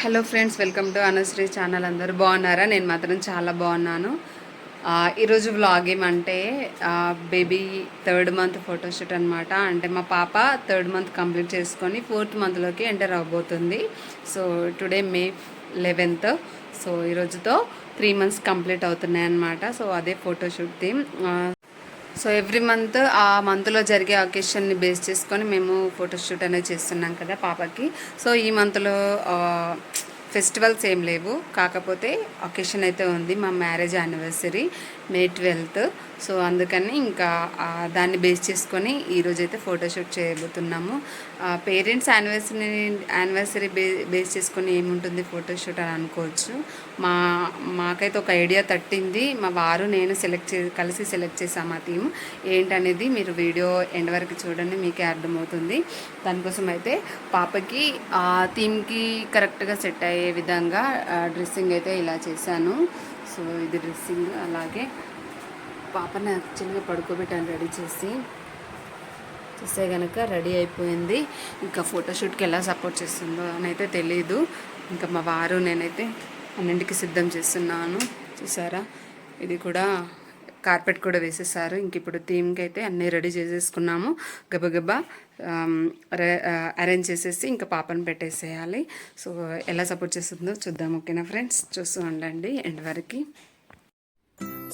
Hello friends welcome to Anushree channel అందరూ బాగున్నారా? నేను మాత్రం చాలా బాగున్నాను. ఈరోజు వ్లాగ్ ఏమంటే బేబీ థర్డ్ మంత్ ఫోటోషూట్ అనమాట అంటే మా పాప థర్డ్ మంత్ కంప్లీట్ చేసుకొని ఫోర్త్ మంత్లోకి ఎంటర్ అవబోతుంది so today May eleventh so ఈరోజుతో three months complete అవుతున్నాయి అనమాట సో అదే photoshoot theme so every month ఆ మంత్లో జరిగే అకేషన్ని బేస్ చేసుకొని మేము ఫోటోషూట్ అనేది చేస్తున్నాం కదా పాపకి. సో ఈ మంత్లో ఫెస్టివల్స్ ఏం లేవు. కాకపోతే అకేషన్ అయితే ఉంది మా marriage anniversary May twelfth. So అందుకని ఇంకా దాన్ని బేస్ చేసుకొని ఈరోజు అయితే ఫోటోషూట్ చేయబోతున్నాము. పేరెంట్స్ యానివర్సరీ యానివర్సరీ బే బేస్ చేసుకొని ఏముంటుంది ఫోటోషూట్ అని అనుకోవచ్చు. మా మాకైతే ఒక ఐడియా తట్టింది. మా వారు నేను సెలెక్ట్ చే కలిసి సెలెక్ట్ చేసాము ఆ థీమ్ ఏంటనేది మీరు వీడియో ఎండ్ వరకు చూడండి మీకే అర్థమవుతుంది. దానికోసం అయితే పాపకి ఆ థీమ్కి కరెక్ట్గా సెట్ అయ్యే విధంగా డ్రెస్సింగ్ అయితే ఇలా చేశాను. సో ఇది డ్రెస్సింగ్ అలాగే పాపని యాక్చువల్గా పడుకోబెట్టాను రెడీ చేసి. చూస్తే కనుక రెడీ అయిపోయింది. ఇంకా ఫోటోషూట్కి ఎలా సపోర్ట్ చేస్తుందో అని అయితే తెలియదు ఇంకా మా వారు నేనైతే అన్నింటికి సిద్ధం చేస్తున్నాను. చూసారా? ఇది కూడా కార్పెట్ కూడా వేసేసారు. ఇంక ఇప్పుడు థీమ్కి అయితే అన్నీ రెడీ చేసేసుకున్నాము. గబగబా అరేంజ్ చేసేసి ఇంకా పాపను పెట్టేసేయాలి. సో ఎలా సపోర్ట్ చేస్తుందో చూద్దాం. ఓకేనా ఫ్రెండ్స్? చూస్తూ ఉండండి. ఎండ్ వరకు.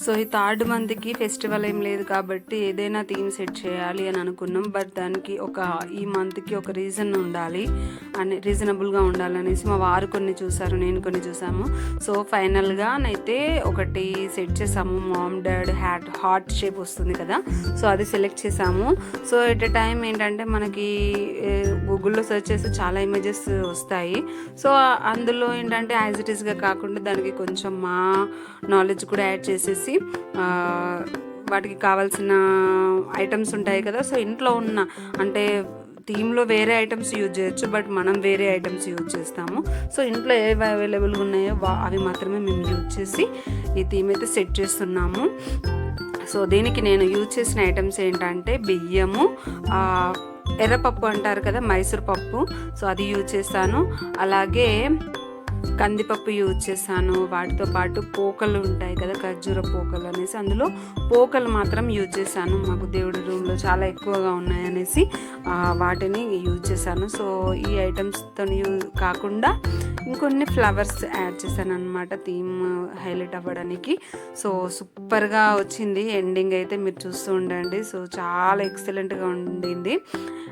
సో ఈ థర్డ్ మంత్కి ఫెస్టివల్ ఏం లేదు కాబట్టి ఏదైనా థీమ్ సెట్ చేయాలి అని అనుకున్నాం. బట్ దానికి ఒక ఈ మంత్కి ఒక రీజన్ ఉండాలి అని రీజనబుల్గా ఉండాలనేసి మా వారు కొన్ని చూసారు నేను కొన్ని చూసాము. సో ఫైనల్గా అయితే ఒకటి సెట్ చేసాము. Mom dad hat heart shape వస్తుంది కదా. సో అది సెలెక్ట్ చేసాము. సో ఎట్ ఎ టైం ఏంటంటే మనకి గూగుల్లో సెర్చ్ చేస్తే చాలా ఇమేజెస్ వస్తాయి. సో అందులో ఏంటంటే యాజ్ ఇట్ ఈస్గా కాకుండా దానికి కొంచెం మా నాలెడ్జ్ కూడా యాడ్ చేసేసి వచ్చేసి వాటికి కావాల్సిన ఐటమ్స్ ఉంటాయి కదా. సో ఇంట్లో ఉన్న అంటే థీమ్లో వేరే ఐటమ్స్ యూజ్ చేయొచ్చు బట్ మనం వేరే ఐటమ్స్ యూజ్ చేస్తాము. సో ఇంట్లో ఏవి అవైలబుల్గా ఉన్నాయో వా- అవి మాత్రమే మేము యూజ్ చేసి ఈ థీమ్ అయితే సెట్ చేస్తున్నాము. సో దీనికి నేను యూజ్ చేసిన ఐటమ్స్ ఏంటంటే బియ్యము ఎర్రపప్పు అంటారు కదా మైసూర్ పప్పు. సో అది యూజ్ చేస్తాను. అలాగే కందిపప్పు యూజ్ చేశాను. వాటితో పాటు పోకలు ఉంటాయి కదా ఖర్జూర పోకలు అనేసి అందులో పోకలు మాత్రం యూజ్ చేశాను. మాకు దేవుడి రూమ్లో చాలా ఎక్కువగా ఉన్నాయనేసి వాటిని యూజ్ చేశాను. సో ఈ ఐటమ్స్తో యూజ్ కాకుండా ఇంకొన్ని ఫ్లవర్స్ యాడ్ చేశాను అనమాట థీమ్ హైలైట్ అవ్వడానికి. సో సూపర్గా వచ్చింది. ఎండింగ్ అయితే మీరు చూస్తూ ఉండండి. సో చాలా ఎక్సలెంట్గా ఉండింది.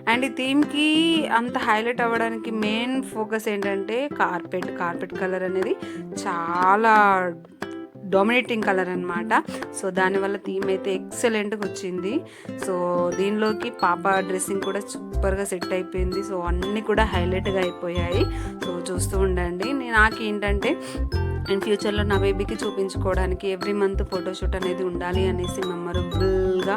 అండ్ ఈ థీమ్కి అంత హైలైట్ అవ్వడానికి మెయిన్ ఫోకస్ ఏంటంటే కార్పెట్ కార్పెట్ కలర్ అనేది చాలా డామినేటింగ్ కలర్ అనమాట సో దానివల్ల థీమ్ అయితే ఎక్సలెంట్గా వచ్చింది. సో దీనిలోకి పాప డ్రెస్సింగ్ కూడా సూపర్గా సెట్ అయిపోయింది. సో అన్నీ కూడా హైలైట్గా అయిపోయాయి. సో చూస్తూ ఉండండి. నాకేంటంటే నాకు ఏంటంటే అండ్ ఫ్యూచర్లో నా బేబీకి చూపించుకోవడానికి ఎవ్రీ మంత్ ఫోటోషూట్ అనేది ఉండాలి అనేసి మెమరబుల్గా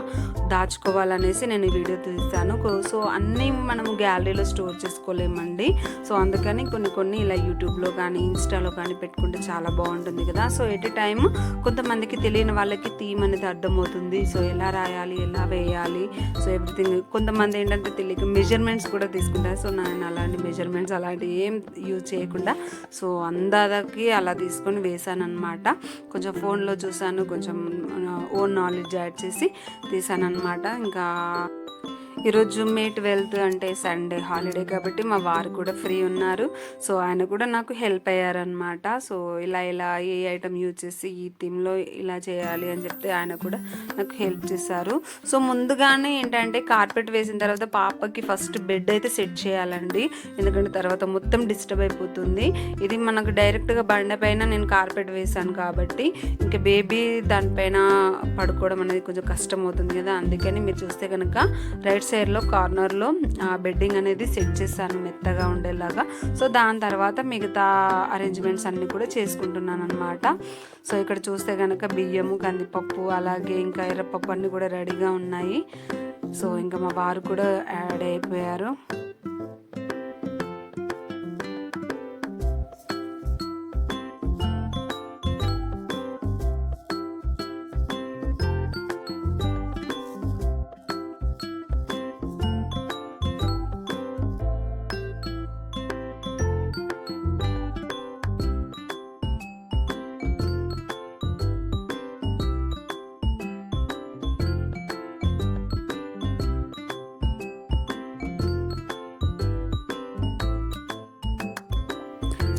దాచుకోవాలనేసి నేను ఈ వీడియో తీస్తాను సో అన్నీ మనం గ్యాలరీలో స్టోర్ చేసుకోలేమండి. సో అందుకని కొన్ని కొన్ని ఇలా యూట్యూబ్లో కానీ ఇన్స్టాలో కానీ పెట్టుకుంటే చాలా బాగుంటుంది కదా. సో ఎట్ టైం కొంతమందికి తెలియని వాళ్ళకి థీమ్ అనేది అర్థమవుతుంది. సో ఎలా రాయాలి ఎలా వేయాలి సో ఎవ్రీథింగ్. కొంతమంది ఏంటంటే తెలియక మెజర్మెంట్స్ కూడా తీసుకుంటారు. సో నేను అలాంటి మెజర్మెంట్స్ అలాంటివి ఏం యూజ్ చేయకుండా సో అందరికి అలా తీసుకుంటాను వేసాను అనమాట కొంచెం ఫోన్లో చూసాను కొంచెం ఓన్ నాలెడ్జ్ యాడ్ చేసి తీసానమాట ఇంకా ఈరోజు మే ట్వెల్త్ అంటే సండే హాలిడే కాబట్టి మా వారు కూడా ఫ్రీ ఉన్నారు. సో ఆయన కూడా నాకు హెల్ప్ అయ్యారనమాట సో ఇలా ఇలా ఏ ఐటమ్ యూజ్ చేసి ఈ థీమ్లో ఇలా చేయాలి అని చెప్తే ఆయన కూడా నాకు హెల్ప్ చేశారు. సో ముందుగానే ఏంటంటే కార్పెట్ వేసిన తర్వాత పాపకి ఫస్ట్ బెడ్ అయితే సెట్ చేయాలండి. ఎందుకంటే తర్వాత మొత్తం డిస్టర్బ్ అయిపోతుంది. ఇది మనకు డైరెక్ట్గా బండ పైన నేను కార్పెట్ వేసాను కాబట్టి ఇంకా బేబీ దానిపైన పడుకోవడం అనేది కొంచెం కష్టం అవుతుంది కదా. అందుకని మీరు చూస్తే కనుక రైట్ సైడ్లో కార్నర్లో బెడ్డింగ్ అనేది సెట్ చేశాను మెత్తగా ఉండేలాగా. సో దాని తర్వాత మిగతా అరేంజ్మెంట్స్ అన్నీ కూడా చేసుకుంటున్నాను అనమాట సో ఇక్కడ చూస్తే కనుక బియ్యము కందిపప్పు అలాగే ఇంకా ఎర్రపప్పు అన్నీ కూడా రెడీగా ఉన్నాయి. సో ఇంకా మా వారు కూడా యాడ్ అయిపోయారు.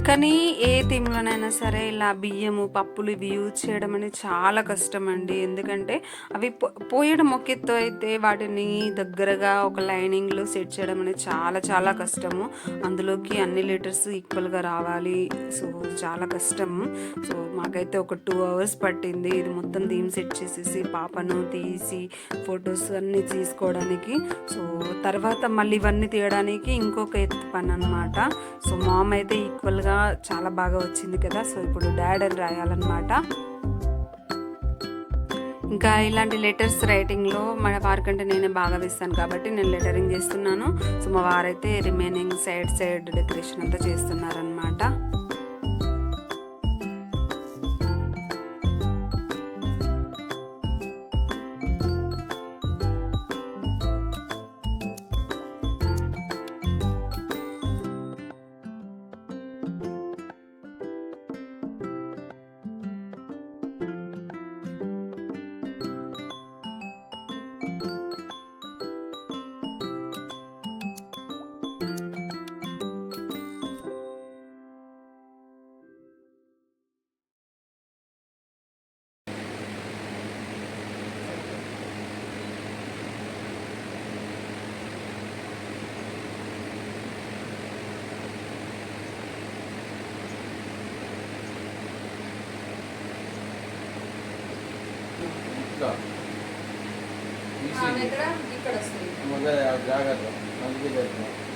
కానీ ఏ థీమ్లోనైనా సరే ఇలా బియ్యము పప్పులు ఇవి యూజ్ చేయడం అనేది చాలా కష్టం అండి ఎందుకంటే అవి పో- పోయడం ఒక ఎత్తు అయితే వాటిని దగ్గరగా ఒక లైనింగ్లో సెట్ చేయడం అనేది చాలా చాలా కష్టము. అందులోకి అన్ని లీటర్స్ ఈక్వల్గా రావాలి. సో చాలా కష్టం సో మాకైతే ఒక టూ అవర్స్ పట్టింది. ఇది మొత్తం థీమ్ సెట్ చేసేసి పాపను తీసి ఫొటోస్ అన్నీ తీసుకోవడానికి. సో తర్వాత మళ్ళీ ఇవన్నీ తీయడానికి ఇంకొక ఎత్తు పని అనమాట సో మామ్ అయితే ఈక్వల్గా చాలా బాగా వచ్చింది కదా. సో ఇప్పుడు డాడ్ అని రాయాలన్నమాట. ఇంకా ఇలాంటి లెటర్స్ రైటింగ్లో మన వారికంటే నేనే బాగా వేస్తాను కాబట్టి నేను లెటరింగ్ చేస్తున్నాను. సో మా వారైతే రిమైనింగ్ సైడ్ సైడ్ డెకరేషన్ అంతా చేస్తున్నారనమాట తీసి ఇక్కడ వస్తుంది మొదలు జాగ్రత్త అందుకే చెప్తున్నా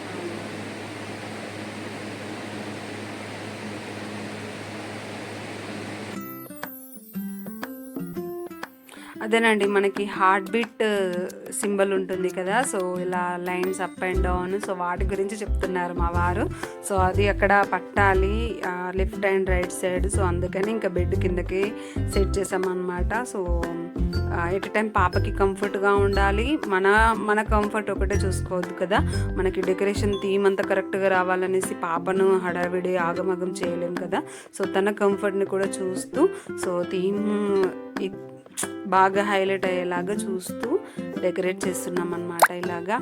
అదేనండి మనకి హార్ట్ బీట్ uh, సింబల్ ఉంటుంది కదా సో ఇలా lines up and down so వాటి గురించి చెప్తున్నారు మా వారు. సో అది అక్కడ పట్టాలి left and right side so అందుకని ఇంకా బెడ్ కిందకి సెట్ చేసామన్నమాట. సో ఎట్ టైం పాపకి కంఫర్ట్గా ఉండాలి మన మన కంఫర్ట్ ఒకటే చూసుకోవద్దు కదా. మనకి డెకరేషన్ థీమ్ అంతా కరెక్ట్గా రావాలనేసి పాపను హడావిడి ఆగమగం చేయలేం కదా. సో తన కంఫర్ట్ని కూడా చూస్తూ సో థీమ్ బాగా హైలైట్ అయ్యేలాగా చూస్తూ డెకరేట్ చేస్తున్నాం అన్నమాట ఇలాగా.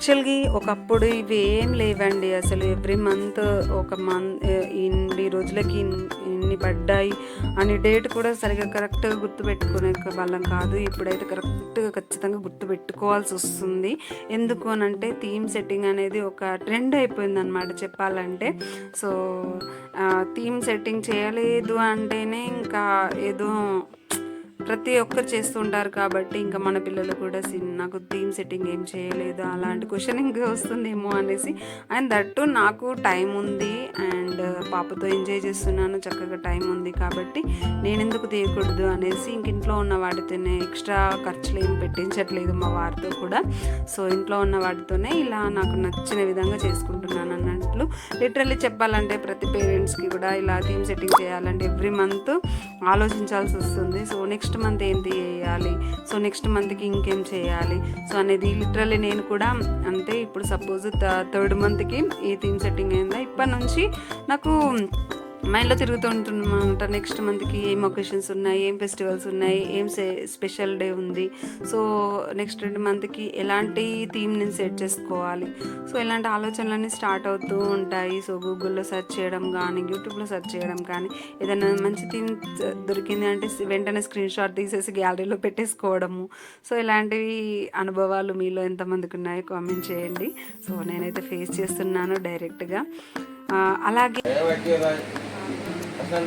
యాక్చువల్గా ఒకప్పుడు ఇవి ఏం లేవండి. అసలు ఎవ్రీ మంత్ ఒక మంత్ ఇన్ని రోజులకి ఇన్ని పడ్డాయి అని డేట్ కూడా సరిగ్గా కరెక్ట్గా గుర్తుపెట్టుకునే వాళ్ళం కాదు. ఇప్పుడైతే కరెక్ట్గా ఖచ్చితంగా గుర్తుపెట్టుకోవాల్సి వస్తుంది. ఎందుకు అని అంటే థీమ్ సెట్టింగ్ అనేది ఒక ట్రెండ్ అయిపోయింది అనమాట చెప్పాలంటే. సో థీమ్ సెట్టింగ్ చేయలేదు అంటేనే ఇంకా ఏదో ప్రతి ఒక్కరు చేస్తుంటారు కాబట్టి ఇంకా మన పిల్లలు కూడా నాకు థీమ్ సెట్టింగ్ ఏం చేయలేదు అలాంటి క్వశ్చనింగ్ వస్తుందేమో అనేసి. అండ్ దట్టు నాకు టైం ఉంది అండ్ uh, పాపతో ఎంజాయ్ చేస్తున్నాను చక్కగా టైం ఉంది కాబట్టి నేను ఎందుకు తీయకూడదు అనేసి ఇంక ఇంట్లో ఉన్న వాటితోనే ఎక్స్ట్రా ఖర్చులు ఏం పెట్టించట్లేదు మా వారితో కూడా. సో ఇంట్లో ఉన్న వాటితోనే ఇలా నాకు నచ్చిన విధంగా చేసుకుంటున్నాను అన్నట్లు. లిటరల్లీ చెప్పాలంటే ప్రతి పేరెంట్స్కి కూడా ఇలా థీమ్ సెట్టింగ్ చేయాలంటే ఎవ్రీ మంత్ ఆలోచించాల్సి వస్తుంది. సో నెక్స్ట్ మంత్ ఏంటి చేయాలి? సో నెక్స్ట్ మంత్కి ఇంకేం చేయాలి? సో అనేది లిటరల్లీ నేను కూడా అంతే. ఇప్పుడు సపోజ్ థర్డ్ మంత్కి ఈ థీమ్ సెట్టింగ్ అయిందా? ఇప్పటి నుంచి నాకు మైండ్లో తిరుగుతుంటున్నమాట నెక్స్ట్ మంత్కి ఏం ఒకేషన్స్ ఉన్నాయి ఏం ఫెస్టివల్స్ ఉన్నాయి ఏం స్పెషల్ డే ఉంది. సో నెక్స్ట్ మంత్కి ఎలాంటి థీమ్ నేను సెట్ చేసుకోవాలి? సో ఇలాంటి ఆలోచనలన్నీ స్టార్ట్ అవుతూ ఉంటాయి. సో గూగుల్లో సెర్చ్ చేయడం కానీ యూట్యూబ్లో సెర్చ్ చేయడం కానీ ఏదైనా మంచి థీమ్ దొరికింది అంటే వెంటనే స్క్రీన్ షాట్ తీసేసి గ్యాలరీలో పెట్టేసుకోవడము. సో ఇలాంటివి అనుభవాలు మీలో ఎంతమందికి ఉన్నాయో కామెంట్ చేయండి. సో నేనైతే ఫేస్ చేస్తున్నాను డైరెక్ట్గా అలాగే దయవట్టి అసలు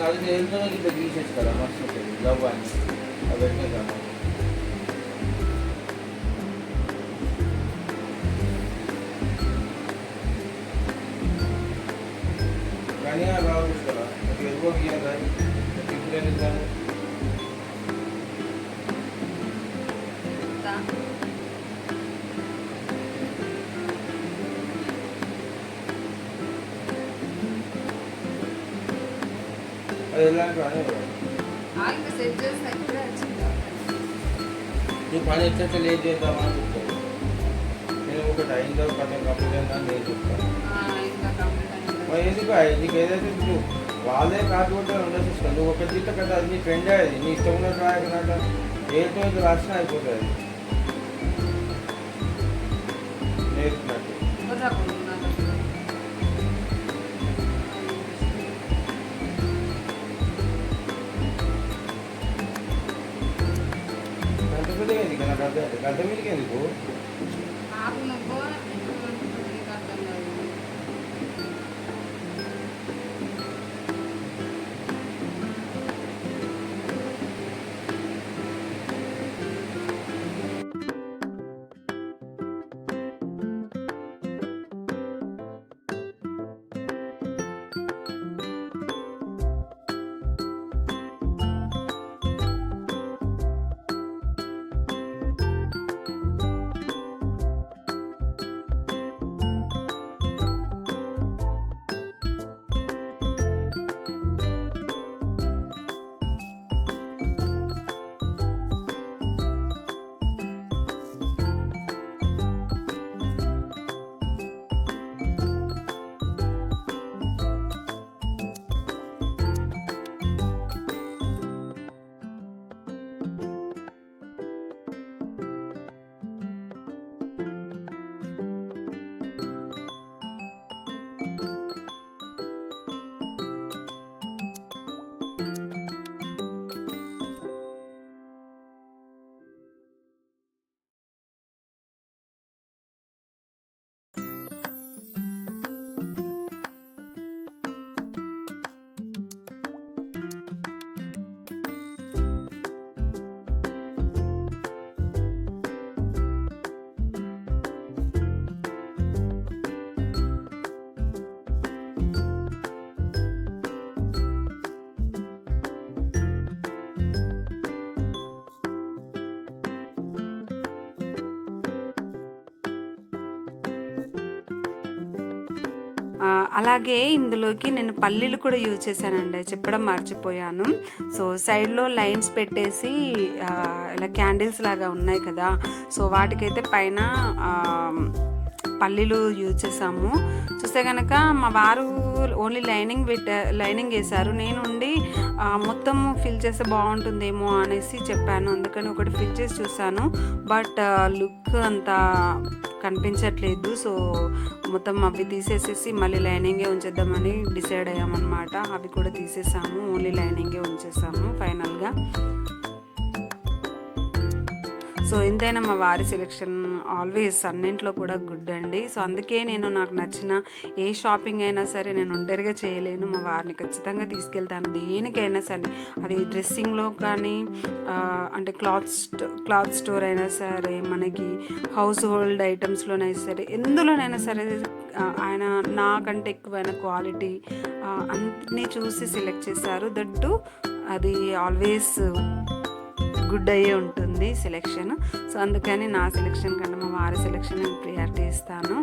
నువ్వు పని ఎట్లా లేట్ చేద్దామని చెప్తాను నేను ఒకటి అయిందో కథ కంప్లీట్ అయిందా అని నేను చెప్తాను మరి ఎందుకు నీకు ఏదైతే నువ్వు వాళ్ళే కాకుండా ఉండదు సిస్టమ్ నువ్వు ఒక జీతం కదా అది నీ ఫ్రెండ్ అది నీ ఇష్టం ఉన్నట్టు రాయకుండా ఏదో ఇది రాసినా అయిపోతుంది గంట మీదకి ఎందుకు నాకు మీదకి ఎందుకు అలాగే ఇందులోకి నేను పల్లీలు కూడా యూజ్ చేశానండి. చెప్పడం మర్చిపోయాను. సో సైడ్లో లైన్స్ పెట్టేసి ఇలా క్యాండిల్స్ లాగా ఉన్నాయి కదా. సో వాటికైతే పైన పల్లీలు యూజ్ చేసాము చూస్తే కనుక మా వారు ఓన్లీ లైనింగ్ పెట్ట లైనింగ్ వేశారు. నేను ఉండి మొత్తం ఫిల్ చేస్తే బాగుంటుందేమో అనేసి చెప్పాను. అందుకని ఒకటి ఫిల్ చేసి చూసాను బట్ లుక్ అంత కనిపించట్లేదు. సో మొత్తం అవి తీసేసేసి మళ్ళీ లైనింగే ఉంచేద్దామని డిసైడ్ అయ్యామన్నమాట. అవి కూడా తీసేసాము. ఓన్లీ లైనింగే ఉంచేసాము ఫైనల్గా. సో ఎంతైనా మా వారి సెలెక్షన్ ఆల్వేస్ అన్నింట్లో కూడా గుడ్ అండి. సో అందుకే నేను నాకు నచ్చిన ఏ షాపింగ్ అయినా సరే నేను ఒంటరిగా చేయలేను. మా వారిని ఖచ్చితంగా తీసుకెళ్తాను. దేనికైనా సరే. అది డ్రెస్సింగ్లో కానీ అంటే క్లాత్ స్టో క్లాత్ స్టోర్ అయినా సరే మనకి హౌస్ హోల్డ్ ఐటమ్స్లోనైనా సరే ఎందులోనైనా సరే ఆయన నాకంటే ఎక్కువైన క్వాలిటీ అన్నీ చూసి సెలెక్ట్ చేశారు. దట్టు అది ఆల్వేస్ గుడ్ అయ్యే ఉంటుంది సెలెక్షన్ సో అందుకని నా సెలెక్షన్ కన్నా మా వారి సెలెక్షన్ నేను ప్రియారిటీ ఇస్తాను.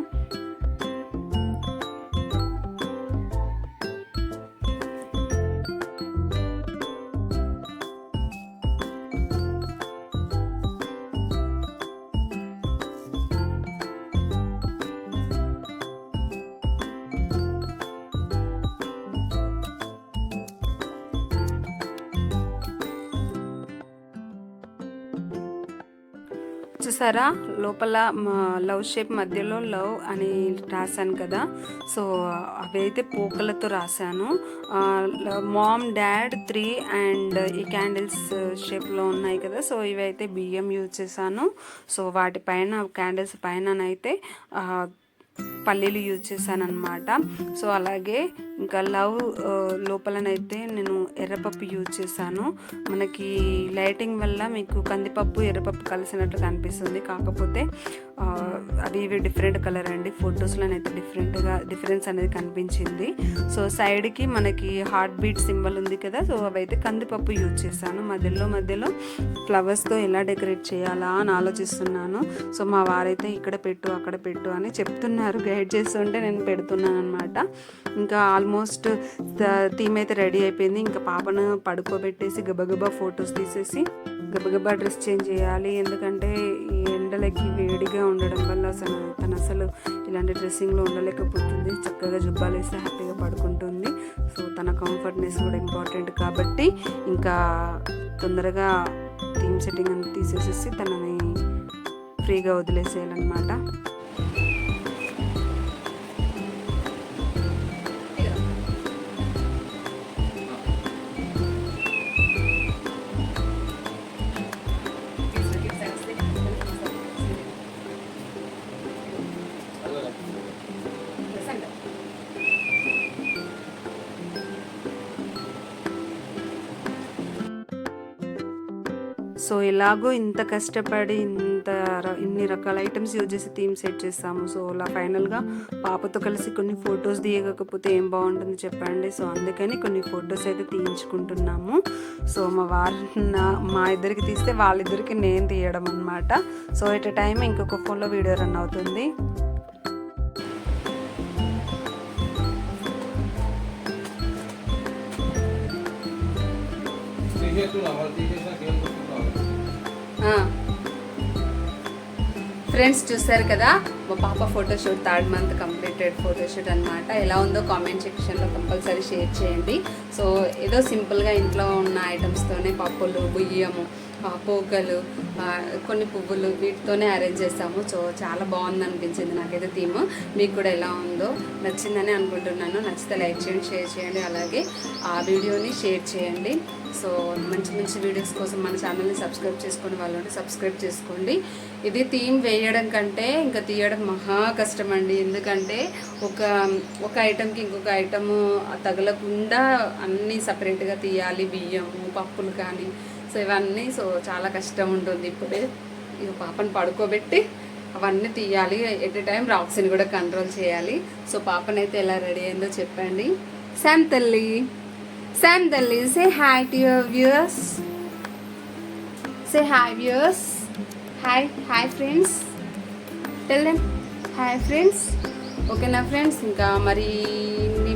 చూసారా? లోపల లవ్ షేప్ మధ్యలో లవ్ అని రాశాను కదా. సో అవైతే పోకలతో రాశాను. మామ్ డాడ్ త్రీ అండ్ ఈ క్యాండిల్స్ షేప్లో ఉన్నాయి కదా. సో ఇవైతే బియ్యం యూజ్ చేశాను. సో వాటిపైన క్యాండిల్స్ పైన అయితే పల్లీలు యూజ్ చేశాను అనమాట సో అలాగే ఇంకా లవ్ లోపలనైతే నేను ఎర్రపప్పు యూజ్ చేశాను. మనకి లైటింగ్ వల్ల మీకు కందిపప్పు ఎర్రపప్పు కలిసినట్టు కనిపిస్తుంది. కాకపోతే అవి ఇవి డిఫరెంట్ కలర్ అండి. ఫొటోస్లోనైతే డిఫరెంట్గా డిఫరెన్స్ అనేది కనిపించింది. సో సైడ్కి మనకి హార్ట్ బీట్ సింబల్ ఉంది కదా సో అవైతే కందిపప్పు యూజ్ చేశాను. మధ్యలో మధ్యలో ఫ్లవర్స్తో ఎలా డెకరేట్ చేయాలా అని ఆలోచిస్తున్నాను. సో మా వారైతే ఇక్కడ పెట్టు అక్కడ పెట్టు అని చెప్తున్నారు గైడ్ చేస్తుంటే నేను పెడుతున్నాను అనమాట ఇంకా ఆల్మోస్ట్ థీమ్ అయితే రెడీ అయిపోయింది. ఇంకా పాపను పడుకోబెట్టేసి గబగబా ఫొటోస్ తీసేసి గబగబా డ్రెస్ చేంజ్ చేయాలి. ఎందుకంటే ఈ ఎండలకి వేడిగా ఉండడం వల్ల అసలు తను అసలు ఇలాంటి డ్రెస్సింగ్లో ఉండలేకపోతుంది. చక్కగా జుబ్బాలు వేస్తే హ్యాపీగా పడుకుంటుంది. సో తన కంఫర్ట్నెస్ కూడా ఇంపార్టెంట్ కాబట్టి ఇంకా తొందరగా థీమ్ సెట్టింగ్ అంతా తీసేసేసి తనని ఫ్రీగా వదిలేసేయాలన్నమాట. సో ఎలాగో ఇంత కష్టపడి ఇంత ఇన్ని రకాల ఐటమ్స్ యూజ్ చేసి థీమ్ సెట్ చేస్తాము. సో అలా ఫైనల్గా పాపతో కలిసి కొన్ని ఫొటోస్ తీయకపోతే ఏం బాగుంటుంది చెప్పండి? సో అందుకని కొన్ని ఫొటోస్ అయితే తీయించుకుంటున్నాము. సో మా వారు నా- మా ఇద్దరికి తీస్తే వాళ్ళిద్దరికి నేను తీయడం అనమాట సో ఎట్ ఎ టైం ఇంకొక ఫోన్లో వీడియో రన్ అవుతుంది. తీసేస్తున్నా ఫ్రెండ్స్ చూసారు కదా? మా పాప photoshoot third month completed photoshoot అనమాట ఎలా ఉందో కామెంట్ సెక్షన్లో కంపల్సరీ షేర్ చేయండి. సో ఏదో సింపుల్గా ఇంట్లో ఉన్న ఐటమ్స్తోనే పప్పులు బియ్యము పోకలు కొన్ని పువ్వులు వీటితోనే అరేంజ్ చేసాము. సో చాలా బాగుంది అనిపించింది నాకైతే థీమ్. మీకు కూడా ఎలా ఉందో నచ్చిందని అనుకుంటున్నాను. నచ్చితే లైక్ చేయండి షేర్ చేయండి. అలాగే ఆ వీడియోని షేర్ చేయండి. సో మంచి మంచి వీడియోస్ కోసం మన ఛానల్ని సబ్స్క్రైబ్ చేసుకుని వాళ్ళు సబ్స్క్రైబ్ చేసుకోండి. ఇది థీమ్ వేయడం కంటే ఇంకా తీయడం మహా కష్టం అండి ఎందుకంటే ఒక ఒక ఐటెంకి ఇంకొక ఐటము తగలకుండా అన్నీ సపరేట్గా తీయాలి. బియ్యము పప్పులు కానీ సో ఇవన్నీ సో చాలా కష్టం ఉంటుంది. ఇప్పుడే ఇక పాపను పడుకోబెట్టి అవన్నీ తీయాలి. ఎట్ ఎ టైం రాక్స్ని కూడా కంట్రోల్ చేయాలి. సో పాపనైతే ఎలా రెడీ అయిందో చెప్పండి. శామ్ తల్లి. శామ్ తల్లి say hi to your viewers say hi viewers hi hi friends tell them hi friends ఓకేనా ఫ్రెండ్స్ ఇంకా మరి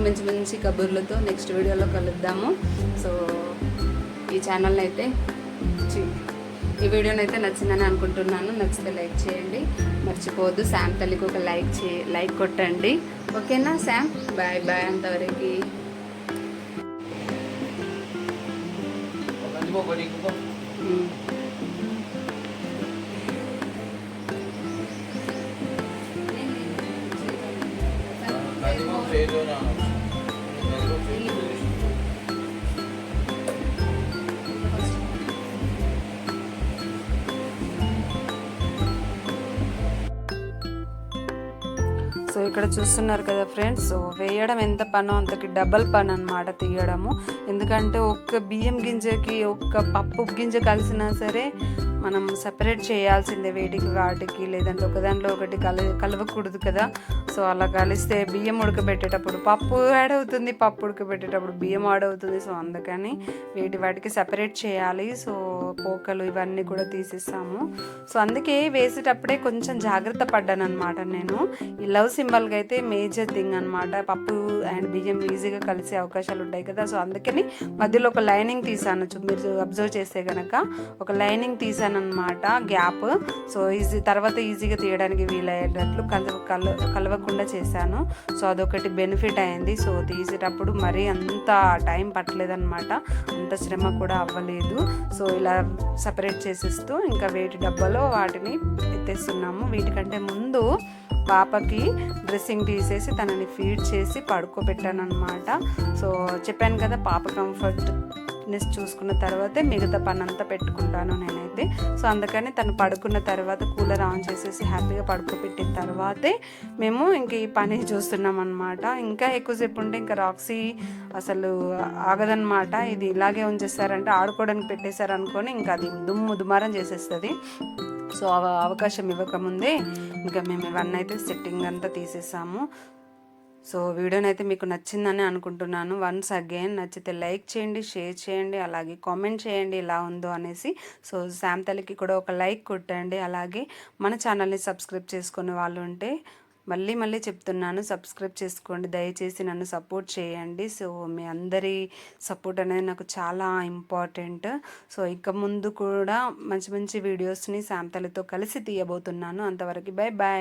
మంచి మంచి కబుర్లతో నెక్స్ట్ వీడియోలో కలుద్దాము. సో ఈ ఛానల్ని అయితే ఈ వీడియోని అయితే నచ్చిందని అనుకుంటున్నాను. నచ్చితే లైక్ చేయండి. మర్చిపోవద్దు. శామ్ తల్లికి ఒక లైక్ చే లైక్ కొట్టండి. ఓకేనా శామ్? బాయ్ బాయ్ అంతవరకు. ఒక ఇక్కడ చూస్తున్నారు కదా ఫ్రెండ్స్. సో వేయడం ఎంత పనో అంతకి డబల్ పని అనమాట తీయడము. ఎందుకంటే ఒక్క బియ్యం గింజకి ఒక్క పప్పు గింజ కలిసినా సరే మనం సపరేట్ చేయాల్సిందే వేటికి వాటికి లేదంటే ఒకదానిలో ఒకటి కల కలవకూడదు కదా. సో అలా కలిస్తే బియ్యం ఉడకబెట్టేటప్పుడు పప్పు యాడ్ అవుతుంది పప్పు ఉడకబెట్టేటప్పుడు బియ్యం యాడ్ అవుతుంది. సో అందుకని వేటి వాటికి సపరేట్ చేయాలి. సో పోకలు ఇవన్నీ కూడా తీసేస్తాము సో అందుకే వేసేటప్పుడే కొంచెం జాగ్రత్త పడ్డాను అనమాట నేను. ఈ లవ్ సింబల్కి అయితే మేజర్ థింగ్ అనమాట పప్పు అండ్ బియ్యం ఈజీగా కలిసే అవకాశాలు ఉంటాయి కదా. సో అందుకని మధ్యలో ఒక లైనింగ్ తీసాను. మీరు అబ్జర్వ్ చేస్తే కనుక ఒక లైనింగ్ తీసాను. అనమాట గ్యాప్. సో ఈజీ తర్వాత ఈజీగా తీయడానికి వీలయ్యేటట్లు కలవ కల కలవకుండా చేశాను. సో అదొకటి బెనిఫిట్ అయింది. సో తీసేటప్పుడు మరీ అంత టైం పట్టలేదన్నమాట అంత శ్రమ కూడా అవ్వలేదు. సో ఇలా సపరేట్ చేసేస్తూ ఇంకా వేటి డబ్బాలో వాటిని ఎత్తేస్తున్నాము. వీటికంటే ముందు పాపకి డ్రెస్సింగ్ తీసేసి తనని ఫీడ్ చేసి పడుకోబెట్టాను అనమాట సో చెప్పాను కదా పాప కంఫర్ట్ కంఫర్ట్నెస్ చూసుకున్న తర్వాతే మిగతా పని అంతా పెట్టుకుంటాను నేనైతే. సో అందుకని తను పడుకున్న తర్వాత కూలర్ ఆన్ చేసేసి హ్యాపీగా పడుకోబెట్టిన తర్వాతే మేము ఇంక ఈ పని చూస్తున్నాం అనమాట ఇంకా ఎక్కువసేపు ఉంటే ఇంకా రాక్సీ అసలు ఆగదనమాట ఇది ఇలాగే ఉంచేస్తారంటే ఆడుకోవడానికి పెట్టేశారనుకోని ఇంకా అది దుమ్ము దుమారం చేసేస్తుంది. సో అవ- అవకాశం ఇవ్వకముందే ఇంకా మేము ఇవన్నీ అయితే సెట్టింగ్ అంతా తీసేసాము. సో వీడియోనైతే మీకు నచ్చిందని అనుకుంటున్నాను. వన్స్ అగైన్ నచ్చితే లైక్ చేయండి షేర్ చేయండి అలాగే కామెంట్ చేయండి ఇలా ఉందో అనేసి. సో శాంతలకి కూడా ఒక లైక్ కొట్టండి. అలాగే మన ఛానల్ని సబ్స్క్రైబ్ చేసుకునే వాళ్ళు ఉంటే మళ్ళీ మళ్ళీ చెప్తున్నాను సబ్స్క్రైబ్ చేసుకోండి. దయచేసి నన్ను సపోర్ట్ చేయండి. సో మీ అందరి సపోర్ట్ అనేది నాకు చాలా ఇంపార్టెంట్. సో ఇక ముందు కూడా మంచి మంచి వీడియోస్ని శాంతలతో కలిసి తీయబోతున్నాను. అంతవరకు బాయ్ బాయ్